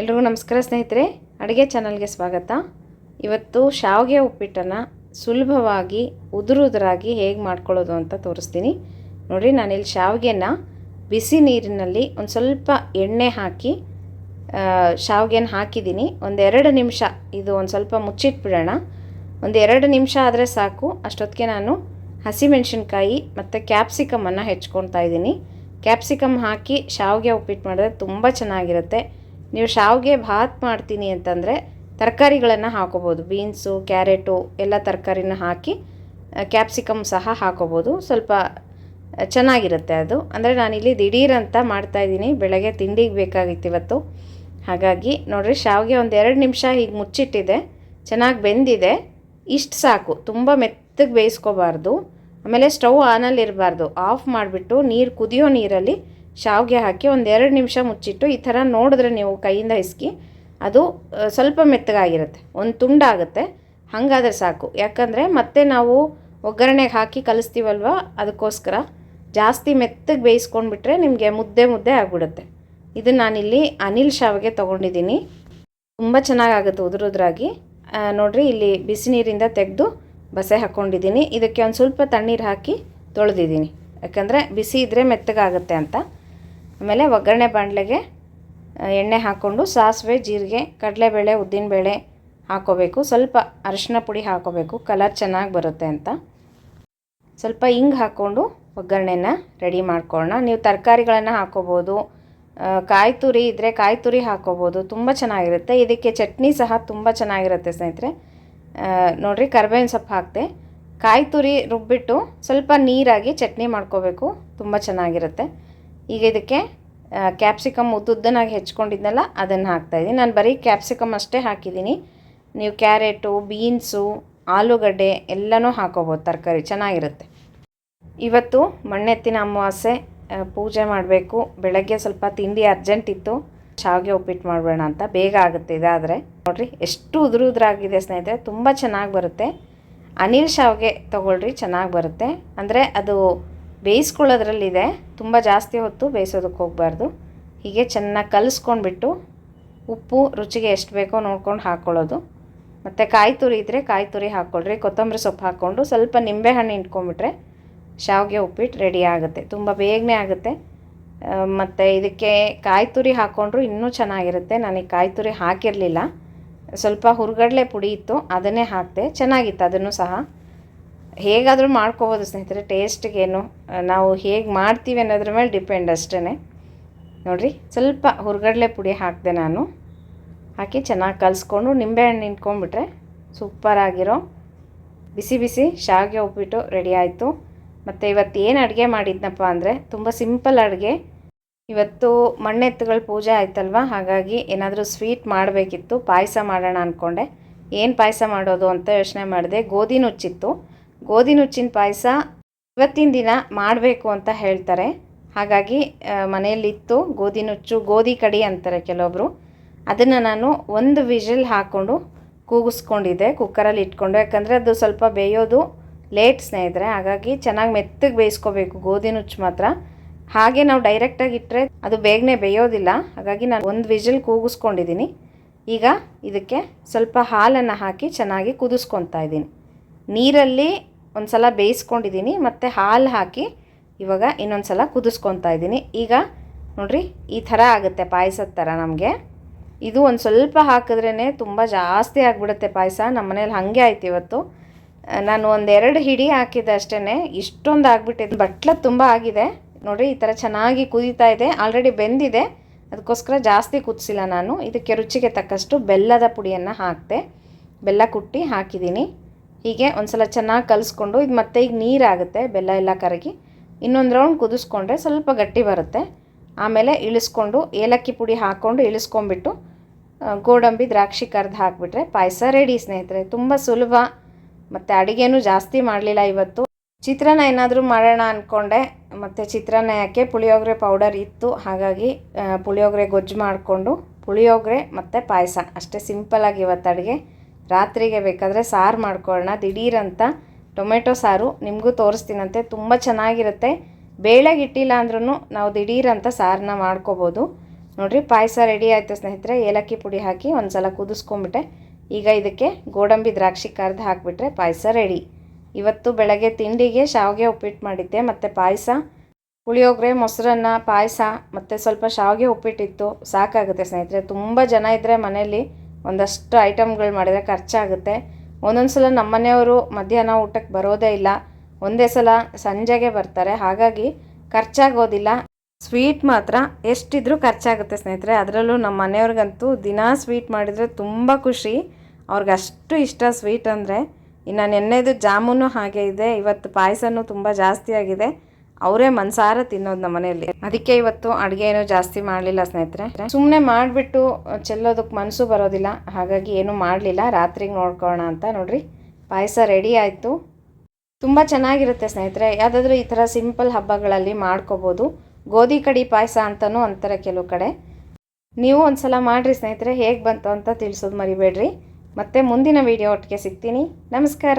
ಎಲ್ರಿಗೂ ನಮಸ್ಕಾರ ಸ್ನೇಹಿತರೆ, ಅಡುಗೆ ಚಾನಲ್ಗೆ ಸ್ವಾಗತ. ಇವತ್ತು ಶಾವಿಗೆ ಉಪ್ಪಿಟ್ಟನ್ನು ಸುಲಭವಾಗಿ, ಉದುರುದುರಾಗಿ ಹೇಗೆ ಮಾಡ್ಕೊಳ್ಳೋದು ಅಂತ ತೋರಿಸ್ತೀನಿ. ನೋಡಿ ನಾನಿಲ್ಲಿ ಶಾವಿಗೆನ ಬಿಸಿ ನೀರಿನಲ್ಲಿ ಒಂದು ಸ್ವಲ್ಪ ಎಣ್ಣೆ ಹಾಕಿ ಶಾವಿಗೆನ ಹಾಕಿದ್ದೀನಿ. ಒಂದೆರಡು ನಿಮಿಷ ಇದು ಒಂದು ಸ್ವಲ್ಪ ಮುಚ್ಚಿಟ್ಬಿಡೋಣ. ಒಂದು ಎರಡು ನಿಮಿಷ ಆದರೆ ಸಾಕು. ಅಷ್ಟೊತ್ತಿಗೆ ನಾನು ಹಸಿಮೆಣಸಿನ್ಕಾಯಿ ಮತ್ತು ಕ್ಯಾಪ್ಸಿಕಮನ್ನು ಹೆಚ್ಕೊಳ್ತಾ ಇದ್ದೀನಿ. ಕ್ಯಾಪ್ಸಿಕಮ್ ಹಾಕಿ ಶಾವಿಗೆ ಉಪ್ಪಿಟ್ಟು ಮಾಡಿದ್ರೆ ತುಂಬ ಚೆನ್ನಾಗಿರುತ್ತೆ. ನೀವು ಶಾವಿಗೆ ಭಾತ್ ಮಾಡ್ತೀನಿ ಅಂತಂದರೆ ತರಕಾರಿಗಳನ್ನು ಹಾಕೋಬೋದು. ಬೀನ್ಸು, ಕ್ಯಾರೆಟು ಎಲ್ಲ ತರಕಾರಿನ ಹಾಕಿ ಕ್ಯಾಪ್ಸಿಕಮ್ ಸಹ ಹಾಕೋಬೋದು. ಸ್ವಲ್ಪ ಚೆನ್ನಾಗಿರುತ್ತೆ ಅದು. ಅಂದರೆ ನಾನಿಲ್ಲಿ ದಿಢೀರಂತ ಮಾಡ್ತಾಯಿದ್ದೀನಿ ಬೆಳಗ್ಗೆ ತಿಂಡಿಗೆ ಬೇಕಾಗಿತ್ತು ಇವತ್ತು. ಹಾಗಾಗಿ ನೋಡಿರಿ, ಶಾವಿಗೆ ಒಂದು ಎರಡು ನಿಮಿಷ ಹೀಗೆ ಮುಚ್ಚಿಟ್ಟಿದೆ. ಚೆನ್ನಾಗಿ ಬೆಂದಿದೆ. ಇಷ್ಟು ಸಾಕು. ತುಂಬ ಮೆತ್ತಗೆ ಬೇಯಿಸ್ಕೋಬಾರ್ದು. ಆಮೇಲೆ ಸ್ಟವ್ ಆನಲ್ಲಿ ಇರಬಾರ್ದು ಆಫ್ ಮಾಡಿಬಿಟ್ಟು ನೀರು ಕುದಿಯೋ ನೀರಲ್ಲಿ ಶಾವಿಗೆ ಹಾಕಿ ಒಂದು ಎರಡು ನಿಮಿಷ ಮುಚ್ಚಿಟ್ಟು ಈ ಥರ ನೋಡಿದ್ರೆ ನೀವು ಕೈಯಿಂದ ಹಿಸ್ಕಿ, ಅದು ಸ್ವಲ್ಪ ಮೆತ್ತಗಾಗಿರುತ್ತೆ, ಒಂದು ತುಂಡಾಗುತ್ತೆ ಹಾಗಾದ್ರೆ ಸಾಕು. ಯಾಕಂದರೆ ಮತ್ತೆ ನಾವು ಒಗ್ಗರಣೆಗೆ ಹಾಕಿ ಕಲಿಸ್ತೀವಲ್ವ, ಅದಕ್ಕೋಸ್ಕರ ಜಾಸ್ತಿ ಮೆತ್ತಗೆ ಬೇಯಿಸ್ಕೊಂಡ್ಬಿಟ್ರೆ ನಿಮಗೆ ಮುದ್ದೆ ಮುದ್ದೆ ಆಗಿಬಿಡುತ್ತೆ. ಇದು ನಾನಿಲ್ಲಿ ಅನಿಲ್ ಶಾವಿಗೆ ತೊಗೊಂಡಿದ್ದೀನಿ. ತುಂಬ ಚೆನ್ನಾಗಾಗುತ್ತೆ ಉದುರುದ್ರಾಗಿ. ನೋಡಿರಿ ನೋಡ್ರಿ, ಇಲ್ಲಿ ಬಿಸಿ ನೀರಿಂದ ತೆಗೆದು ಬಸೆ ಹಾಕ್ಕೊಂಡಿದ್ದೀನಿ ಇದಕ್ಕೆ ಒಂದು ಸ್ವಲ್ಪ ತಣ್ಣೀರು ಹಾಕಿ ತೊಳೆದಿದ್ದೀನಿ. ಯಾಕಂದರೆ ಬಿಸಿ ಇದ್ದರೆ ಮೆತ್ತಗಾಗುತ್ತೆ ಅಂತ. ಆಮೇಲೆ ಒಗ್ಗರಣೆ ಬಾಣಲೆಗೆ ಎಣ್ಣೆ ಹಾಕ್ಕೊಂಡು ಸಾಸಿವೆ, ಜೀರಿಗೆ, ಕಡಲೆಬೇಳೆ, ಉದ್ದಿನಬೇಳೆ ಹಾಕೋಬೇಕು. ಸ್ವಲ್ಪ ಅರಿಶಿನ ಪುಡಿ ಹಾಕೋಬೇಕು. ಕಲರ್ ಚೆನ್ನಾಗಿ ಬರುತ್ತೆ ಅಂತ. ಸ್ವಲ್ಪ ಹಿಂಗೆ ಹಾಕ್ಕೊಂಡು ಒಗ್ಗರಣೆನ ರೆಡಿ ಮಾಡ್ಕೊಳ್ಳೋಣ ನೀವು ತರಕಾರಿಗಳನ್ನು ಹಾಕೋಬೋದು ಕಾಯಿ ತುರಿ ಇದ್ದರೆ ಕಾಯಿ ತುರಿ ಹಾಕೋಬೋದು. ತುಂಬ ಚೆನ್ನಾಗಿರುತ್ತೆ. ಇದಕ್ಕೆ ಚಟ್ನಿ ಸಹ ತುಂಬ ಚೆನ್ನಾಗಿರುತ್ತೆ ಸ್ನೇಹಿತರೆ. ನೋಡಿರಿ ಕರ್ಬೇವಿನ ಸೊಪ್ಪು ಹಾಕಿದೆ. ಕಾಯಿ ತುರಿ ರುಬ್ಬಿಟ್ಟು ಸ್ವಲ್ಪ ನೀರಾಗಿ ಚಟ್ನಿ ಮಾಡ್ಕೋಬೇಕು. ತುಂಬ ಚೆನ್ನಾಗಿರುತ್ತೆ. ಈಗ ಇದಕ್ಕೆ ಕ್ಯಾಪ್ಸಿಕಮ್ ಉದ್ದುದ್ದನಾಗಿ ಹೆಚ್ಕೊಂಡಿದ್ನಲ್ಲ ಅದನ್ನು ಹಾಕ್ತಾಯಿದ್ದೀನಿ ನಾನು ಬರೀ ಕ್ಯಾಪ್ಸಿಕಮ್ ಅಷ್ಟೇ ಹಾಕಿದ್ದೀನಿ ನೀವು ಕ್ಯಾರೆಟು, ಬೀನ್ಸು, ಆಲೂಗಡ್ಡೆ ಎಲ್ಲನೂ ಹಾಕೋಬೋದು. ತರಕಾರಿ ಚೆನ್ನಾಗಿರುತ್ತೆ. ಇವತ್ತು ಮಣ್ಣೆತ್ತಿನ ಅಮಾವಾಸ್ಯೆ ಪೂಜೆ ಮಾಡಬೇಕು. ಬೆಳಗ್ಗೆ ಸ್ವಲ್ಪ ತಿಂಡಿ ಅರ್ಜೆಂಟ್ ಇತ್ತು. ಶಾವಿಗೆ ಉಪ್ಪಿಟ್ಟು ಮಾಡಬೇಡ ಅಂತ. ಬೇಗ ಆಗುತ್ತೆ ಇದಾದರೆ. ನೋಡಿರಿ, ಎಷ್ಟು ಉದುರು ಉದುರಾಗಿದೆ ಸ್ನೇಹಿತರೆ. ತುಂಬ ಚೆನ್ನಾಗಿ ಬರುತ್ತೆ. ಅನಿಲ್ ಶಾವಿಗೆ ತೊಗೊಳ್ರಿ, ಚೆನ್ನಾಗಿ ಬರುತ್ತೆ. ಅಂದರೆ ಅದು ಬೇಯಿಸ್ಕೊಳ್ಳೋದ್ರಲ್ಲಿದೆ. ತುಂಬ ಜಾಸ್ತಿ ಹೊತ್ತು ಬೇಯಿಸೋದಕ್ಕೆ ಹೋಗಬಾರ್ದು. ಹೀಗೆ ಚೆನ್ನಾಗಿ ಕಲಿಸ್ಕೊಂಡ್ಬಿಟ್ಟು ಉಪ್ಪು, ರುಚಿಗೆ ಎಷ್ಟು ಬೇಕೋ ನೋಡ್ಕೊಂಡು ಹಾಕ್ಕೊಳ್ಳೋದು ಮತ್ತು ಕಾಯಿ ತುರಿ ಇದ್ದರೆ ಕಾಯಿ ತುರಿ ಹಾಕ್ಕೊಳ್ರಿ. ಕೊತ್ತಂಬರಿ ಸೊಪ್ಪು ಹಾಕ್ಕೊಂಡು ಸ್ವಲ್ಪ ನಿಂಬೆಹಣ್ಣು ಇಟ್ಕೊಂಡ್ಬಿಟ್ರೆ ಶಾವಿಗೆ ಉಪ್ಪಿಟ್ಟು ರೆಡಿ ಆಗುತ್ತೆ. ತುಂಬ ಬೇಗನೆ ಆಗುತ್ತೆ. ಮತ್ತು ಇದಕ್ಕೆ ಕಾಯಿ ತುರಿ ಹಾಕ್ಕೊಂಡ್ರು ಇನ್ನೂ ಚೆನ್ನಾಗಿರುತ್ತೆ. ನನಗೆ ಕಾಯಿ ತುರಿ ಹಾಕಿರಲಿಲ್ಲ. ಸ್ವಲ್ಪ ಹುರ್ಗಡಲೆ ಪುಡಿ ಇತ್ತು, ಅದನ್ನೇ ಹಾಕಿದೆ. ಚೆನ್ನಾಗಿತ್ತು, ಅದನ್ನು ಸಹ. ಹೇಗಾದರೂ ಮಾಡ್ಕೋಬೋದು ಸ್ನೇಹಿತರೆ ಟೇಸ್ಟ್ಗೇನು ನಾವು ಹೇಗೆ ಮಾಡ್ತೀವಿ ಅನ್ನೋದ್ರ ಮೇಲೆ ಡಿಪೆಂಡ್ ಅಷ್ಟೇ ನೋಡಿರಿ, ಸ್ವಲ್ಪ ಹುರ್ಗಡಲೆ ಪುಡಿ ಹಾಕಿದೆ ನಾನು. ಹಾಕಿ ಚೆನ್ನಾಗಿ ಕಲಿಸ್ಕೊಂಡು ನಿಂಬೆಹಣ್ಣು ನಿಂತ್ಕೊಂಡ್ಬಿಟ್ರೆ ಸೂಪರಾಗಿರೋ ಬಿಸಿ ಬಿಸಿ ಶಾವಿಗೆ ಉಪ್ಪಿಟ್ಟು ರೆಡಿ ಆಯಿತು. ಮತ್ತು ಇವತ್ತು ಏನು ಅಡುಗೆ ಮಾಡಿದ್ನಪ್ಪ ಅಂದರೆ, ತುಂಬ ಸಿಂಪಲ್ ಅಡುಗೆ. ಇವತ್ತು ಮಣ್ಣೆತ್ತುಗಳ ಪೂಜೆ ಆಯ್ತಲ್ವ? ಹಾಗಾಗಿ ಏನಾದರೂ ಸ್ವೀಟ್ ಮಾಡಬೇಕಿತ್ತು. ಪಾಯಸ ಮಾಡೋಣ ಅಂದ್ಕೊಂಡೆ ಏನು ಪಾಯಸ ಮಾಡೋದು ಅಂತ ಯೋಚನೆ ಮಾಡಿದೆ. ಗೋಧಿ ನುಚ್ಚಿತ್ತು. ಗೋಧಿ ನುಚ್ಚಿನ ಪಾಯಸ ಇವತ್ತಿನ ದಿನ ಮಾಡಬೇಕು ಅಂತ ಹೇಳ್ತಾರೆ. ಹಾಗಾಗಿ ಮನೆಯಲ್ಲಿತ್ತು ಗೋಧಿ ನುಚ್ಚು ಗೋಧಿ ಕಡಿ ಅಂತಾರೆ ಕೆಲವೊಬ್ಬರು ಅದನ್ನು ನಾನು ಒಂದು ವಿಷಲ್ ಹಾಕ್ಕೊಂಡು ಕೂಗಿಸ್ಕೊಂಡಿದ್ದೆ, ಕುಕ್ಕರಲ್ಲಿ ಇಟ್ಕೊಂಡು. ಯಾಕಂದರೆ ಅದು ಸ್ವಲ್ಪ ಬೇಯೋದು ಲೇಟ್ ಸ್ನೇಹಿತರೆ, ಹಾಗಾಗಿ ಚೆನ್ನಾಗಿ ಮೆತ್ತಗೆ ಬೇಯಿಸ್ಕೋಬೇಕು ಗೋಧಿ ನುಚ್ಚು ಮಾತ್ರ. ಹಾಗೆ ನಾವು ಡೈರೆಕ್ಟಾಗಿ ಇಟ್ಟರೆ ಅದು ಬೇಗನೆ ಬೇಯೋದಿಲ್ಲ. ಹಾಗಾಗಿ ನಾನು ಒಂದು ವಿಷಲ್ ಕೂಗಿಸ್ಕೊಂಡಿದ್ದೀನಿ. ಈಗ ಇದಕ್ಕೆ ಸ್ವಲ್ಪ ಹಾಲನ್ನು ಹಾಕಿ ಚೆನ್ನಾಗಿ ಕುದಿಸ್ಕೊತಾ ಇದ್ದೀನಿ. ನೀರಲ್ಲಿ ಒಂದು ಸಲ ಬೇಯಿಸ್ಕೊಂಡಿದ್ದೀನಿ, ಮತ್ತು ಹಾಲು ಹಾಕಿ ಇವಾಗ ಇನ್ನೊಂದು ಸಲ ಕುದಿಸ್ಕೊತಾ ಇದ್ದೀನಿ. ಈಗ ನೋಡಿರಿ, ಈ ಥರ ಆಗುತ್ತೆ ಪಾಯಸದ ಥರ ನಮಗೆ. ಇದು ಒಂದು ಸ್ವಲ್ಪ ಹಾಕಿದ್ರೇ ತುಂಬ ಜಾಸ್ತಿ ಆಗಿಬಿಡುತ್ತೆ ಪಾಯಸ ನಮ್ಮ ಮನೇಲಿ ಹಾಗೆ ಆಯ್ತು ಇವತ್ತು. ನಾನು ಒಂದೆರಡು ಹಿಡಿ ಹಾಕಿದ್ದೆ ಅಷ್ಟೇ ಇಷ್ಟೊಂದು ಆಗಿಬಿಟ್ಟಿದೆ. ಬಟ್ಲ ತುಂಬ ಆಗಿದೆ. ನೋಡಿರಿ, ಈ ಥರ ಚೆನ್ನಾಗಿ ಕುದೀತಾ ಇದೆ, ಆಲ್ರೆಡಿ ಬೆಂದಿದೆ. ಅದಕ್ಕೋಸ್ಕರ ಜಾಸ್ತಿ ಕುದಿಸಿಲ್ಲ ನಾನು. ಇದಕ್ಕೆ ರುಚಿಗೆ ತಕ್ಕಷ್ಟು ಬೆಲ್ಲದ ಪುಡಿಯನ್ನು ಹಾಕಿದೆ ಬೆಲ್ಲ ಕುಟ್ಟಿ ಹಾಕಿದ್ದೀನಿ. ಹೀಗೆ ಒಂದು ಸಲ ಚೆನ್ನಾಗಿ ಕಲಿಸ್ಕೊಂಡು ಇದು ಮತ್ತೆ ಈಗ ನೀರಾಗುತ್ತೆ, ಬೆಲ್ಲ ಎಲ್ಲ ಕರಗಿ. ಇನ್ನೊಂದು ರೌಂಡ್ ಕುದಿಸ್ಕೊಂಡ್ರೆ ಸ್ವಲ್ಪ ಗಟ್ಟಿ ಬರುತ್ತೆ. ಆಮೇಲೆ ಇಳಿಸ್ಕೊಂಡು ಏಲಕ್ಕಿ ಪುಡಿ ಹಾಕ್ಕೊಂಡು ಇಳಿಸ್ಕೊಂಡ್ಬಿಟ್ಟು ಗೋಡಂಬಿ, ದ್ರಾಕ್ಷಿ ಕರ್ದು ಹಾಕಿಬಿಟ್ರೆ ಪಾಯಸ ರೆಡಿ ಸ್ನೇಹಿತರೆ. ತುಂಬ ಸುಲಭ. ಮತ್ತು ಅಡುಗೆನೂ ಜಾಸ್ತಿ ಮಾಡಲಿಲ್ಲ ಇವತ್ತು. ಚಿತ್ರಾನ್ನ ಏನಾದರೂ ಮಾಡೋಣ ಅಂದ್ಕೊಂಡೆ ಮತ್ತು ಚಿತ್ರಾನ್ನ ಯಾಕೆ ಪುಳಿಯೋಗರೆ ಪೌಡರ್ ಇತ್ತು. ಹಾಗಾಗಿ ಪುಳಿಯೋಗರೆ ಗೊಜ್ಜು ಮಾಡಿಕೊಂಡು, ಪುಳಿಯೋಗರೆ ಮತ್ತು ಪಾಯಸ. ಅಷ್ಟೇ ಸಿಂಪಲಾಗಿ ಇವತ್ತು ಅಡುಗೆ. ರಾತ್ರಿಗೆ ಬೇಕಾದರೆ ಸಾರು ಮಾಡ್ಕೊಳ್ಳೋಣ. ದಿಢೀರಂತ ಟೊಮೆಟೊ ಸಾರು ನಿಮಗೂ ತೋರಿಸ್ತೀನಂತೆ. ತುಂಬ ಚೆನ್ನಾಗಿರುತ್ತೆ. ಬೇಳೆಗೆ ಇಟ್ಟಿಲ್ಲ ಅಂದ್ರೂ ನಾವು ದಿಢೀರಂತ ಸಾರನ್ನ ಮಾಡ್ಕೋಬೋದು. ನೋಡಿರಿ, ಪಾಯಸ ರೆಡಿ ಆಯಿತು ಸ್ನೇಹಿತರೆ. ಏಲಕ್ಕಿ ಪುಡಿ ಹಾಕಿ ಒಂದು ಸಲ ಕುದಿಸ್ಕೊಂಬಿಟ್ಟೆ. ಈಗ ಇದಕ್ಕೆ ಗೋಡಂಬಿ ದ್ರಾಕ್ಷಿ ಕರ್ದು ಹಾಕಿಬಿಟ್ರೆ ಪಾಯಸ ರೆಡಿ. ಇವತ್ತು ಬೆಳಗ್ಗೆ ತಿಂಡಿಗೆ ಶಾವಿಗೆ ಉಪ್ಪಿಟ್ಟು ಮಾಡಿದ್ದೆ. ಮತ್ತು ಪಾಯಸ, ಪುಳಿಯೋಗರೆ, ಮೊಸರನ್ನ, ಪಾಯಸ, ಮತ್ತು ಸ್ವಲ್ಪ ಶಾವಿಗೆ ಉಪ್ಪಿಟ್ಟಿತ್ತು. ಸಾಕಾಗುತ್ತೆ ಸ್ನೇಹಿತರೆ. ತುಂಬ ಜನ ಇದ್ದರೆ ಮನೆಯಲ್ಲಿ ಒಂದಷ್ಟು ಐಟಮ್ಗಳು ಮಾಡಿದರೆ ಖರ್ಚಾಗುತ್ತೆ. ಒಂದೊಂದು ಸಲ ನಮ್ಮ ಮನೆಯವರು ಮಧ್ಯಾಹ್ನ ಊಟಕ್ಕೆ ಬರೋದೇ ಇಲ್ಲ. ಒಂದೇ ಸಲ ಸಂಜೆಗೆ ಬರ್ತಾರೆ. ಹಾಗಾಗಿ ಖರ್ಚಾಗೋದಿಲ್ಲ. ಸ್ವೀಟ್ ಮಾತ್ರ ಎಷ್ಟಿದ್ರೂ ಖರ್ಚಾಗುತ್ತೆ ಸ್ನೇಹಿತರೆ. ಅದರಲ್ಲೂ ನಮ್ಮ ಮನೆಯವ್ರಿಗಂತೂ ದಿನ ಸ್ವೀಟ್ ಮಾಡಿದರೆ ತುಂಬ ಖುಷಿ. ಅವ್ರಿಗೆ ಅಷ್ಟು ಇಷ್ಟ ಸ್ವೀಟ್ ಅಂದರೆ ಇನ್ನು ನೆನ್ನೆದು ಜಾಮೂನು ಹಾಗೆ ಇದೆ. ಇವತ್ತು ಪಾಯಸನೂ ತುಂಬ ಜಾಸ್ತಿ ಆಗಿದೆ ಅವರೇ ಮನ್ಸಾರ ತಿನ್ನೋದು ನಮ್ಮ ಮನೆಯಲ್ಲಿ. ಅದಕ್ಕೆ ಇವತ್ತು ಅಡುಗೆ ಏನೂ ಜಾಸ್ತಿ ಮಾಡಲಿಲ್ಲ ಸ್ನೇಹಿತರೆ. ಸುಮ್ಮನೆ ಮಾಡಿಬಿಟ್ಟು ಚೆಲ್ಲೋದಕ್ಕೆ ಮನಸ್ಸು ಬರೋದಿಲ್ಲ. ಹಾಗಾಗಿ ಏನೂ ಮಾಡಲಿಲ್ಲ. ರಾತ್ರಿಗೆ ನೋಡ್ಕೊಳ್ಳೋಣ ಅಂತ ನೋಡ್ರಿ. ಪಾಯಸ ರೆಡಿ ಆಯಿತು. ತುಂಬ ಚೆನ್ನಾಗಿರುತ್ತೆ ಸ್ನೇಹಿತರೆ. ಯಾವುದಾದ್ರೂ ಈ ಥರ ಸಿಂಪಲ್ ಹಬ್ಬಗಳಲ್ಲಿ ಮಾಡ್ಕೋಬೋದು. ಗೋಧಿ ಕಡಿ ಪಾಯಸ ಅಂತಲೂ ಅಂತಾರೆ ಕೆಲವು ಕಡೆ. ನೀವು ಒಂದು ಸಲ ಮಾಡಿರಿ ಸ್ನೇಹಿತರೆ. ಹೇಗೆ ಬಂತು ಅಂತ ತಿಳಿಸೋದು ಮರಿಬೇಡ್ರಿ. ಮತ್ತೆ ಮುಂದಿನ ವಿಡಿಯೋ ಒಟ್ಟಿಗೆ ಸಿಗ್ತೀನಿ. ನಮಸ್ಕಾರ.